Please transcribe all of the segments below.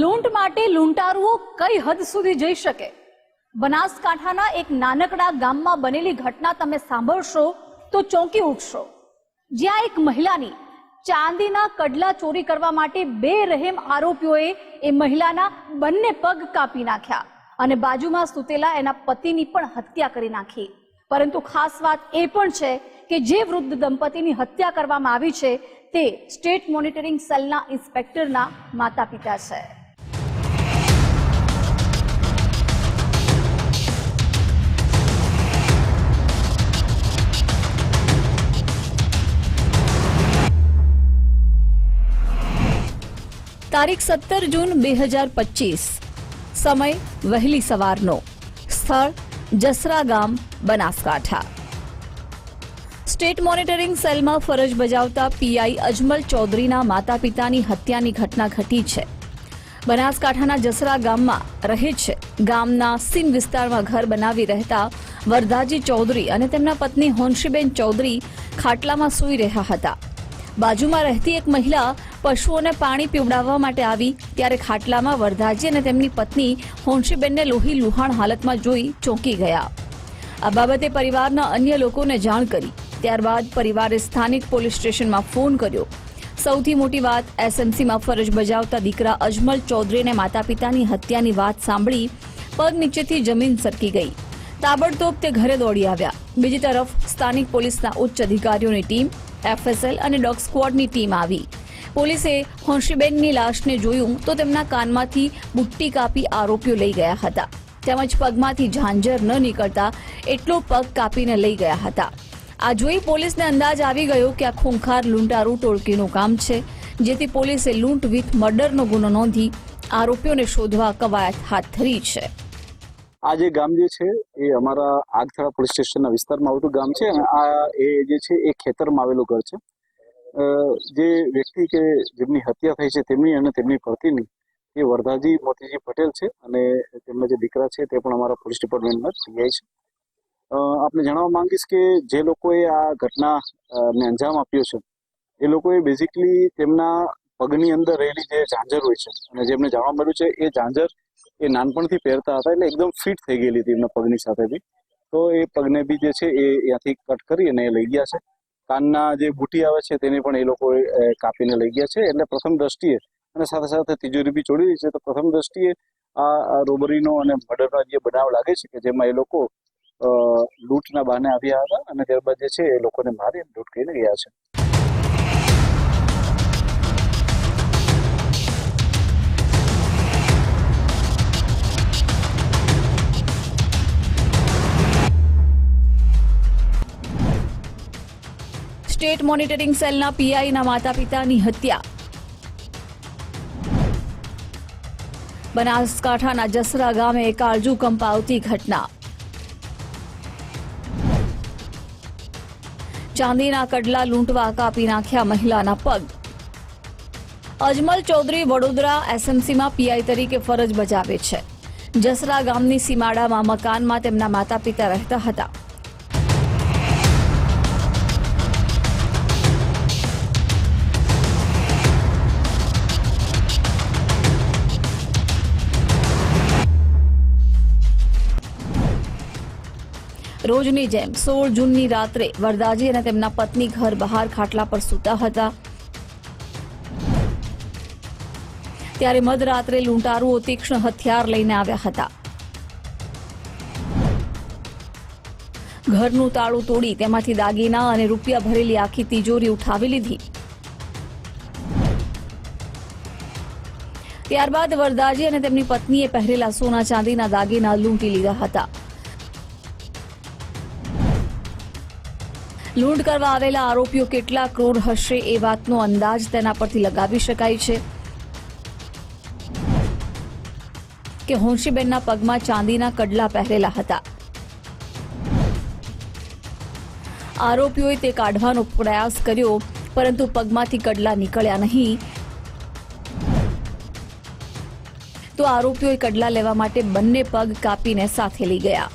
લૂંટ માટે લૂંટારુઓ કઈ હદ સુધી જઈ શકે? બનાસકાંઠાના એક નાનકડા ગામમાં બનેલી ઘટના તમે સાંભળશો તો ચોંકી ઉઠશો. જ્યાં એક મહિલાની ચાંદીના કડલા ચોરી કરવા માટે બે રહેમ આરોપીઓએ એ મહિલાના બંને પગ કાપી નાખ્યા અને બાજુમાં સૂતેલા એના પતિની પણ હત્યા કરી નાખી. પરંતુ ખાસ વાત એ પણ છે કે જે વૃદ્ધ દંપતીની હત્યા કરવામાં આવી છે તે સ્ટેટ મોનિટરિંગ સેલના ઇન્સ્પેક્ટરના માતા પિતા છે. તારીખ સત્તર જૂન બે હજાર પચીસ. સમય વહેલી સવારનો. સ્થળ જસરા ગામ, બનાસકાંઠા. સ્ટેટ મોનિટરિંગ સેલમાં ફરજ બજાવતા પીઆઈ અજમલ ચૌધરીના માતા પિતાની હત્યાની ઘટના ઘટી છે. બનાસકાંઠાના જસરા ગામમાં રહે છે. ગામના સીમ વિસ્તારમાં ઘર બનાવી રહેતા વરદાજી ચૌધરી અને તેમના પત્ની હોન્શીબેન ચૌધરી ખાટલામાં સૂઈ રહ્યા હતા. બાજુમાં રહેતી એક મહિલા પશુઓને પાણી પીવડાવવા માટે આવી ત્યારે ખાટલામાં વરદાજી અને તેમની પત્ની હોંશીબેનને લોહી લુહાણ હાલતમાં જોઈ ચોંકી ગયા. આ બાબતે પરિવારના અન્ય લોકોને જાણ કરી. ત્યારબાદ પરિવારે સ્થાનિક પોલીસ સ્ટેશનમાં ફોન કર્યો. સૌથી મોટી વાત, એસએમસીમાં ફરજ બજાવતા દીકરા અજમલ ચૌધરીને માતા પિતાની હત્યાની વાત સાંભળી પગ નીચેથી જમીન સરકી ગઈ. તાબડતોબ તે ઘરે દોડી આવ્યા. બીજી તરફ, સ્થાનિક પોલીસના ઉચ્ચ અધિકારીઓની ટીમ, એફએસએલ અને ડોગ સ્ક્વોડની ટીમ આવી. પોલીસે હોંશીબેનની લાશને જોયું તો તેમના કાનમાંથી બુટ્ટી કાપી આરોપીઓ લઈ ગયા હતા. તેમજ પગમાંથી ઝાંઝર ન નીકળતા એટલો પગ કાપીને લઈ ગયા હતા. આ જોઈ પોલીસને અંદાજ આવી ગયો કે આ ખૂંખાર લૂંટારૂ ટોળકીનું કામ છે, જેથી પોલીસે લૂંટ વિથ મર્ડરનો ગુનો નોંધી આરોપીઓને શોધવા કવાયત હાથ ધરી છે. આ જે ગામ જે છે, એ અમારા આગથળા પોલીસ સ્ટેશનના વિસ્તારમાં આવતું ગામ છે અને આ એ જે છે, એ ખેતરમાં આવેલું ઘર છે. જે વ્યક્તિ કે જેમની હત્યા થઈ છે તેમની અને તેમની પતિની એ વરદાજી મોતીજી પટેલ છે અને તેમના જે દીકરા છે તે પણ અમારા પોલીસ ડિપાર્ટમેન્ટમાં સીઆઈ છે. આપને જણાવવા માંગીશ કે જે લોકોએ આ ઘટના ને અંજામ આપ્યો છે, એ લોકોએ બેઝિકલી તેમના પગની અંદર રહેલી જે ઝાંઝર હોય છે અને જેમને જાણવા મળ્યું છે, એ ઝાંઝર એ નાનપણથી પહેરતા હતા એટલે એકદમ ફિટ થઈ ગયેલી હતી એમના પગની સાથે બી. તો એ પગને બી જે છે એ ત્યાંથી કટ કરી અને એ લઈ ગયા છે. કાનના જે બુટી આવે છે તેને પણ એ લોકો કાપીને લઈ ગયા છે. એટલે પ્રથમ દ્રષ્ટિએ અને સાથે સાથે તિજોરી બી છોડી છે. તો પ્રથમ દ્રષ્ટિએ આ રોબરીનો અને મર્ડરનો જે બનાવ લાગે છે કે જેમાં એ લોકો લૂંટના બહાને આવ્યા હતા અને ત્યારબાદ જે છે એ લોકોને મારી લૂંટ કરીને ગયા છે. મોનિટરિંગ સેલના પીઆઈના માતા પિતાની હત્યા. બનાસકાંઠાના જસરા ગામે કાળજુ કંપાવતી ઘટના. ચાંદીના કડલા લૂંટવા કાપી નાખ્યા મહિલાના પગ. અજમલ ચૌધરી વડોદરા એસએમસીમાં પીઆઈ તરીકે ફરજ બજાવે છે. જસરા ગામની સીમાડામાં મકાનમાં તેમના માતા પિતા રહેતા હતા. રોજની જેમ સોળ જૂનની રાત્રે વરદાજી અને તેમના પત્ની ઘર બહાર ખાટલા પર સૂતા હતા. ત્યારે મધરાત્રે લૂંટારુઓ તીક્ષ્ણ હથિયાર લઈને આવ્યા હતા. ઘરનું તાળું તોડી તેમાંથી દાગીના અને રૂપિયા ભરેલી આખી તિજોરી ઉઠાવી લીધી. ત્યારબાદ વરદાજી અને તેમની પત્નીએ પહેરેલા સોના ચાંદીના દાગીના લૂંટી લીધા હતા. લૂંટ કરવા આવેલા આરોપીઓ કેટલા ક્રૂર હશે એ વાતનો અંદાજ તેના પરથી લગાવી શકાય છે. કે હોંશીબેનના પગમાં ચાંદીના કડલા પહેરેલા હતા. આરોપીઓએ તે કાઢવાનો પ્રયાસ કર્યો, પરંતુ પગમાંથી કડલા નીકળ્યા નહીં. તો આરોપીઓએ કડલા લેવા માટે બંને પગ કાપીને સાથે લઈ ગયા.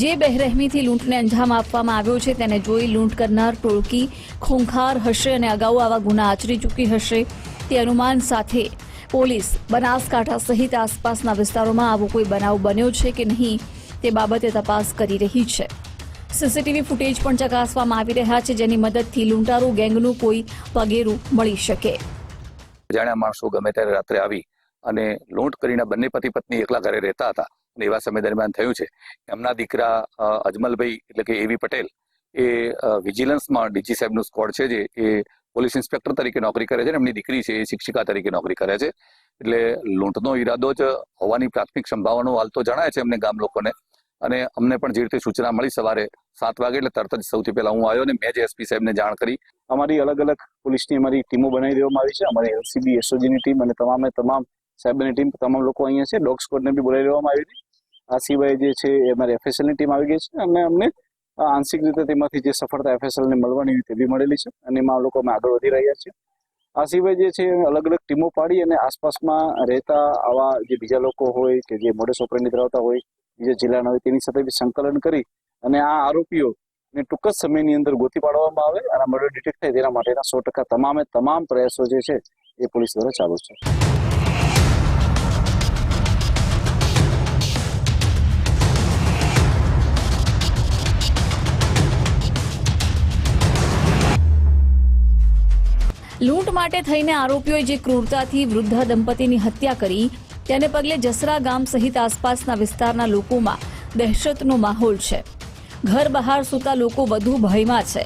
જે બેરહેમીથી લૂંટને અંજામ આપવામાં આવ્યો છે, તેને જોઈ લૂંટ કરનાર ટોળકી ખૂંખાર હશે અને અગાઉ આવા ગુના આચરી ચૂકી હશે. તે અનુમાન સાથે પોલીસ બનાસકાંઠા સહિત આસપાસના વિસ્તારોમાં આવો કોઈ બનાવ બન્યો છે કે નહીં, તે બાબતે તપાસ કરી રહી છે. સીસીટીવી ફૂટેજ પણ ચકાસવામાં આવી રહ્યા છે, જેની મદદથી લૂંટારૂ ગેંગનું કોઈ પગેરું મળી શકે. જાણ્યા માણસો ગમે ત્યારે રાત્રે આવી અને લૂંટ કરીને બંને પતિ પત્ની એકલા ઘરે રહેતા હતા. અને એવા સમય દરમિયાન થયું છે. એમના દીકરા અજમલભાઈ એટલે કે એવી પટેલ એ વિજિલન્સમાં ડીજી સાહેબનું સ્કોડ છે જે એ પોલીસ ઇન્સ્પેક્ટર તરીકે નોકરી કરે છે અને એમની દીકરી છે એ શિક્ષિકા તરીકે નોકરી કરે છે. એટલે લૂંટનો ઈરાદો જ હોવાની પ્રાથમિક સંભાવનાઓ હાલ તો જણાય છે અમને ગામ લોકોને. અને અમને પણ જે રીતે સૂચના મળી સવારે સાત વાગે એટલે તરત જ સૌથી પહેલા હું આવ્યો અને મેં જ એસપી સાહેબને જાણ કરી. અમારી અલગ અલગ પોલીસની અમારી ટીમો બનાવી દેવામાં આવી છે. અમારી એલસીબી, એસઓજીની ટીમ અને તમામે તમામ સાહેબની ટીમ, તમામ લોકો અહીંયા છે. ડોગ સ્કોડને બી બોલાવી લેવામાં આવી છે આ સિવાય જે છે એ અમારી એફએસએલની ટીમ આવી ગઈ છે અને અમને આંશિક રીતે તેમાંથી જે સફળતા એફએસએલને મળવાની હોય તે બી મળેલી છે અને એમાં લોકો અમે આગળ વધી રહ્યા છીએ. આ સિવાય જે છે અલગ અલગ ટીમો પાડી અને આસપાસમાં રહેતા આવા જે બીજા લોકો હોય કે જે મોડે સોપરેની ધરાવતા હોય, બીજા જિલ્લાના હોય, તેની સાથે બી સંકલન કરી અને આ આરોપીઓ ને ટૂંક જ સમયની અંદર ગોતી પાડવામાં આવે અને મર્ડર ડિટેક્ટ થાય તેના માટેના સો ટકા તમામે તમામ પ્રયાસો જે છે એ પોલીસ દ્વારા ચાલુ છે. લૂંટ માટે થઈને આરોપીઓએ જે ક્રૂરતાથી વૃદ્ધ દંપતીની હત્યા કરી, તેને પગલે જસરા ગામ સહિત આસપાસના વિસ્તારના લોકોમાં દહેશતનો માહોલ છે. ઘર બહાર સૂતા લોકો વધુ ભયમાં છે.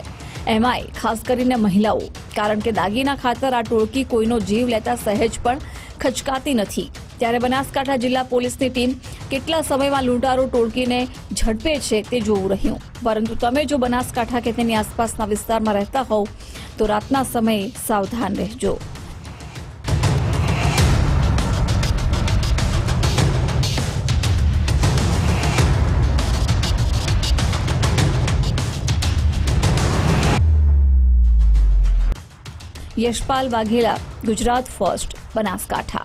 એમાંય ખાસ કરીને મહિલાઓ, કારણ કે દાગીના ખાતર આ ટોળકી કોઈનો જીવ લેતા સહેજ પણ ખચકાતી નથી. ત્યારે બનાસકાંઠા જિલ્લા પોલીસની ટીમ કેટલા સમયમાં લૂંટારો ટોળકીને ઝડપે છે તે જોવું રહ્યું. પરંતુ તમે જો બનાસકાંઠા કે તેની આસપાસના વિસ્તારમાં રહેતા હોવ તો રાતના સમયે સાવધાન રહેજો. યશપાલ વાઘેલા ગુજરાત ફર્સ્ટ બનાસકાંઠા.